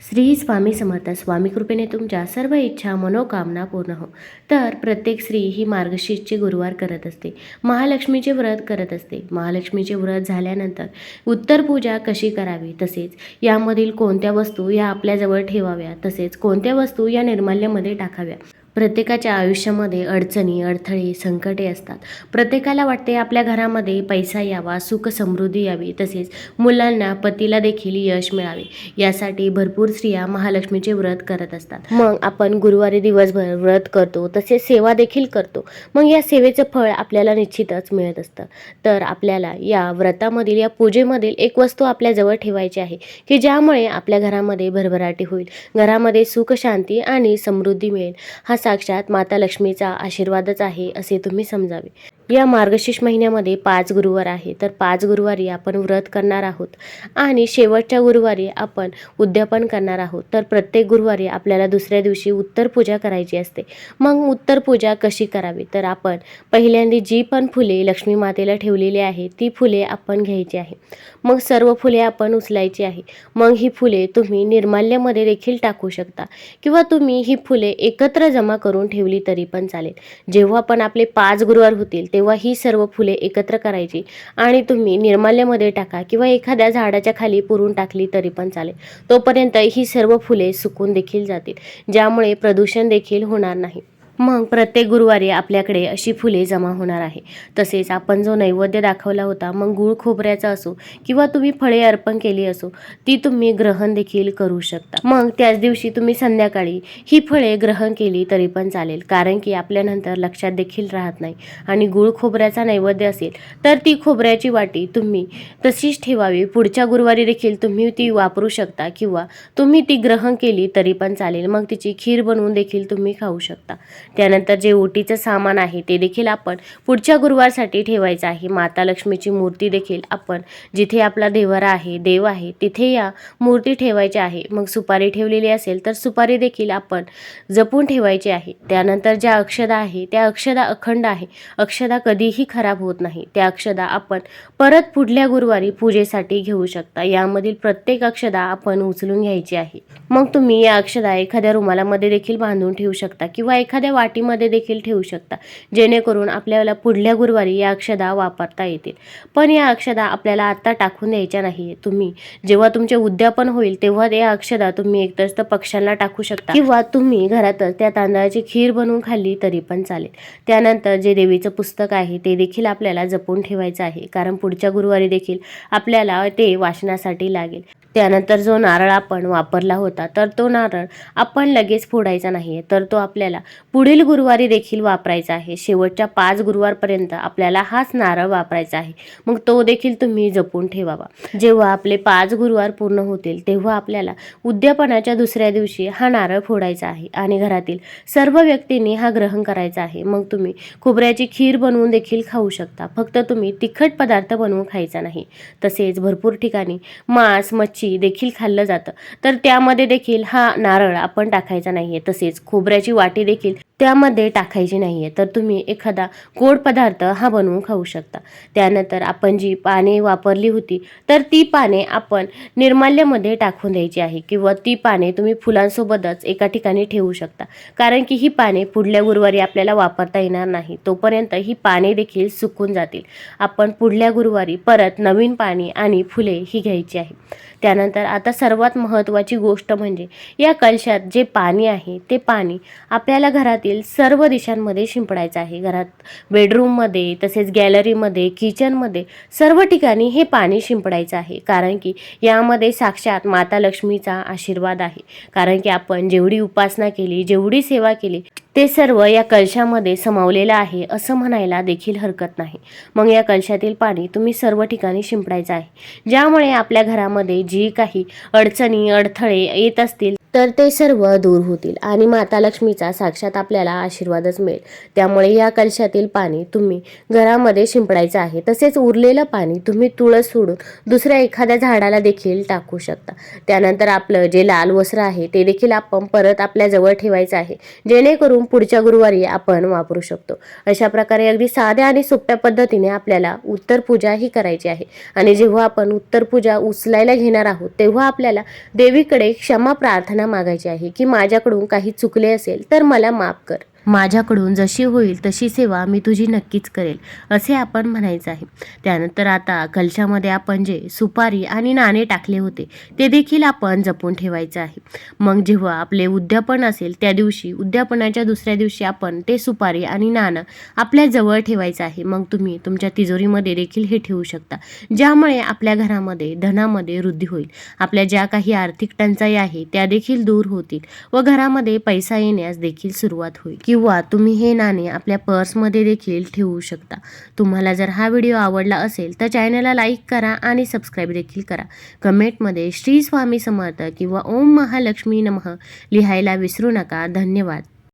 श्री स्वामी समर्थ स्वामी कृपेने तुमच्या सर्व इच्छा मनोकामना पूर्ण हो. तर प्रत्येक स्त्री ही मार्गशीर्षचे गुरुवार करत असते. महालक्ष्मीचे व्रत करत असते. महालक्ष्मीचे व्रत झाल्यानंतर उत्तर पूजा कशी करावी? तसेच यामधील कोणत्या वस्तू या आपल्याजवळ ठेवाव्या? तसेच कोणत्या वस्तू या निर्माल्यामध्ये टाकाव्या? प्रत्येकाच्या आयुष्यामध्ये अडचणी अडथळे संकटे असतात. प्रत्येकाला वाटते आपल्या घरामध्ये पैसा यावा सुख समृद्धी यावी तसेच मुलांना पतीला देखील यश मिळावे. यासाठी भरपूर स्त्रिया महालक्ष्मीचे व्रत करत असतात. मग आपण गुरुवारी दिवसभर व्रत करतो तसेच सेवा देखील करतो. मग या सेवेचं फळ आपल्याला निश्चितच मिळत असतं. तर आपल्याला या व्रतामधील या पूजेमधील एक वस्तू आपल्याजवळ ठेवायची आहे की ज्यामुळे आपल्या घरामध्ये भरभराटी होईल. घरामध्ये सुख शांती आणि समृद्धी मिळेल. हा साक्षात माता लक्ष्मीचा आशीर्वादच आहे असे तुम्ही समजावे. या मार्गशीर्ष महिन्यामध्ये पाच गुरुवार आहे. तर पाच गुरुवारी आपण व्रत करणार आहोत आणि शेवटच्या गुरुवारी आपण उद्यापन करणार आहोत. तर प्रत्येक गुरुवारी आपल्याला दुसऱ्या दिवशी उत्तर पूजा करायची असते. मग उत्तर पूजा कशी करावी? तर आपण पहिल्यांदा जी पण फुले लक्ष्मी मातेला ठेवलेली आहे ती फुले आपण घ्यायची आहे. मग सर्व फुले आपण उचलायची आहे. मग ही फुले तुम्ही निर्माल्यामध्ये देखील टाकू शकता. किंवा तुम्ही ही फुले एकत्र जमा करून ठेवली तरी पण चालेल. जेव्हा पण आपले पाच गुरुवार होतील तेव्हा ही सर्व फुले एकत्र करायची. आणि तुम्ही निर्माल्यामध्ये टाका किंवा एखाद्या झाडाच्या खाली पुरून टाकली तरी पण चालेल. तोपर्यंत ही सर्व फुले सुकून देखील जातील. ज्यामुळे प्रदूषण देखील होणार नाही. मग प्रत्येक गुरुवारी आपल्याकडे अशी फुले जमा होणार आहे. तसेच आपण जो नैवेद्य दाखवला होता मग गुळ खोबऱ्याचा असो किंवा तुम्ही फळे अर्पण केली असो ती तुम्ही ग्रहण देखील करू शकता. मग त्याच दिवशी तुम्ही संध्याकाळी ही फळे ग्रहण केली तरी पण चालेल कारण की आपल्यानंतर लक्षात देखील राहत नाही. आणि गुळ खोबऱ्याचा नैवेद्य असेल तर ती खोबऱ्याची वाटी तुम्ही तशीच ठेवावी. पुढच्या गुरुवारी देखील तुम्ही ती वापरू शकता किंवा तुम्ही ती ग्रहण केली तरी पण चालेल. मग तिची खीर बनवून देखील तुम्ही खाऊ शकता. त्यानंतर जे ओटीचं सामान आहे ते देखील आपण पुढच्या गुरुवारसाठी ठेवायचं आहे. माता लक्ष्मीची मूर्ती देखील आपण जिथे आपला देवरा आहे देव आहे तिथे या मूर्ती ठेवायच्या आहे. मग सुपारी ठेवलेली असेल तर सुपारी देखील आपण जपून ठेवायची आहे. त्यानंतर ज्या अक्षदा आहे त्या अक्षदा अखंड आहे. अक्षदा कधीही खराब होत नाही. त्या अक्षदा आपण परत पुढल्या गुरुवारी पूजेसाठी घेऊ शकता. यामधील प्रत्येक अक्षदा आपण उचलून घ्यायची आहे. मग तुम्ही या अक्षदा एखाद्या रुमालामध्ये देखील बांधून ठेवू शकता किंवा एखाद्या वाटीमध्ये देखील ठेवू शकता. जेणेकरून आपल्याला पुढल्या गुरुवारी या अक्षदा वापरता येतील. पण या अक्षदा आपल्याला आत्ता टाकून द्यायच्या नाही तुम्ही. जेव्हा तुमचे उद्यापन होईल तेव्हा या अक्षदा तुम्ही एकतर तर पक्ष्यांना टाकू शकता. किंवा तुम्ही घरातच त्या तांदळाची खीर बनवून खाल्ली तरी पण चालेल. त्यानंतर जे देवीचं पुस्तक आहे ते देखील आपल्याला जपून ठेवायचं आहे. कारण पुढच्या गुरुवारी देखील आपल्याला ते वाचनासाठी लागेल. त्यानंतर जो नारळ आपण वापरला होता तर तो नारळ आपण लगेच फोडायचा नाही आहे. तर तो आपल्याला पुढील गुरुवारी देखील वापरायचा आहे. शेवटच्या पाच गुरुवारपर्यंत आपल्याला हाच नारळ वापरायचा आहे. मग तो देखील तुम्ही जपून ठेवावा. जेव्हा आपले पाच गुरुवार पूर्ण होतील तेव्हा आपल्याला उद्यापनाच्या दुसऱ्या दिवशी हा नारळ फोडायचा आहे आणि घरातील सर्व व्यक्तींनी हा ग्रहण करायचा आहे. मग तुम्ही खोबऱ्याची खीर बनवून देखील खाऊ शकता. फक्त तुम्ही तिखट पदार्थ बनवून खायचा नाही. तसेच भरपूर ठिकाणी मांस मच्छी देखील खाल्लं जातं. तर त्यामध्ये देखील हा नारळ आपण टाकायचा नाही आहे तसेच खोबऱ्याची वाटी देखील त्यामध्ये टाकायची नाही आहे तर तुम्ही एखादा गोड पदार्थ हा बनवून खाऊ शकता. त्यानंतर आपण जी पाने वापरली होती तर ती पाने आपण निर्माल्यामध्ये टाकून द्यायची आहे किंवा ती पाने तुम्ही फुलांसोबतच एका ठिकाणी ठेवू शकता. कारण की ही पाने पुढल्या गुरुवारी आपल्याला वापरता येणार नाही. तोपर्यंत ही पाने देखील सुकून जातील. आपण पुढल्या गुरुवारी परत नवीन पाणी आणि फुले ही घ्यायची आहे. त्यानंतर आता सर्वात महत्त्वाची गोष्ट म्हणजे या कलशात जे पाणी आहे ते पाणी आपल्याला घरातील सर्व दिशांमध्ये शिंपडायचं आहे. घरात बेडरूममध्ये तसेच गॅलरीमध्ये किचनमध्ये सर्व ठिकाणी हे पाणी शिंपडायचं आहे. कारण की यामध्ये साक्षात माता लक्ष्मीचा आशीर्वाद आहे. कारण की आपण जेवढी उपासना केली जेवढी सेवा केली ते सर्व या कलशामध्ये समावलेलं आहे असं म्हणायला देखील हरकत नाही. मग या कलशातील पाणी तुम्ही सर्व ठिकाणी शिंपडायचं आहे. ज्यामुळे आपल्या घरामध्ये जी काही अडचणी अडथळे येत असतील तर ते सर्व दूर होतील आणि माता लक्ष्मीचा साक्षात आपल्याला आशीर्वादच मिळेल. त्यामुळे या कलशातील पाणी तुम्ही घरामध्ये शिंपडायचं आहे. तसेच उरलेलं पाणी तुम्ही तुळस सोडून दुसऱ्या एखाद्या झाडाला देखील टाकू शकता. त्यानंतर आपलं जे लाल वस्त्र आहे ते देखील आपण परत आपल्या जवळ ठेवायचं आहे. जेणेकरून पुढच्या गुरुवारी आपण वापरू शकतो. अशा प्रकारे अगदी साध्या आणि सोप्या पद्धतीने आपल्याला उत्तर पूजा ही करायची आहे. आणि जेव्हा आपण उत्तर पूजा उचलायला घेणार आहोत तेव्हा आपल्याला देवीकडे क्षमा प्रार्थना मागायची आहे की माझ्याकडून काही चुकले असेल तर मला माफ कर. माझ्याकडून जशी होईल तशी सेवा मी तुझी नक्कीच करेल असे आपण म्हणायचं आहे. त्यानंतर आता कलशामध्ये आपण जे सुपारी आणि नाणे टाकले होते ते देखील आपण जपून ठेवायचं आहे. मग जेव्हा आपले उद्यापन असेल त्या दिवशी उद्यापनाच्या दुसऱ्या दिवशी आपण ते सुपारी आणि नाणं आपल्या जवळ ठेवायचं आहे. मग तुम्ही तुमच्या तिजोरीमध्ये देखील हे ठेवू शकता ज्यामुळे आपल्या घरामध्ये धनामध्ये वृद्धी होईल. आपल्या ज्या काही आर्थिक टंचाई आहे त्या देखील दूर होतील व घरामध्ये पैसा येण्यास देखील सुरुवात होईल. किंवा तुम्ही हे नाणे आपल्या पर्समध्ये देखील ठेवू शकता. तुम्हाला जर हा व्हिडिओ आवडला असेल तर चॅनलला लाईक करा आणि सबस्क्राईब देखील करा. कमेंटमध्ये श्री स्वामी समर्थ किंवा ओम महालक्ष्मी नमः लिहायला विसरू नका. धन्यवाद.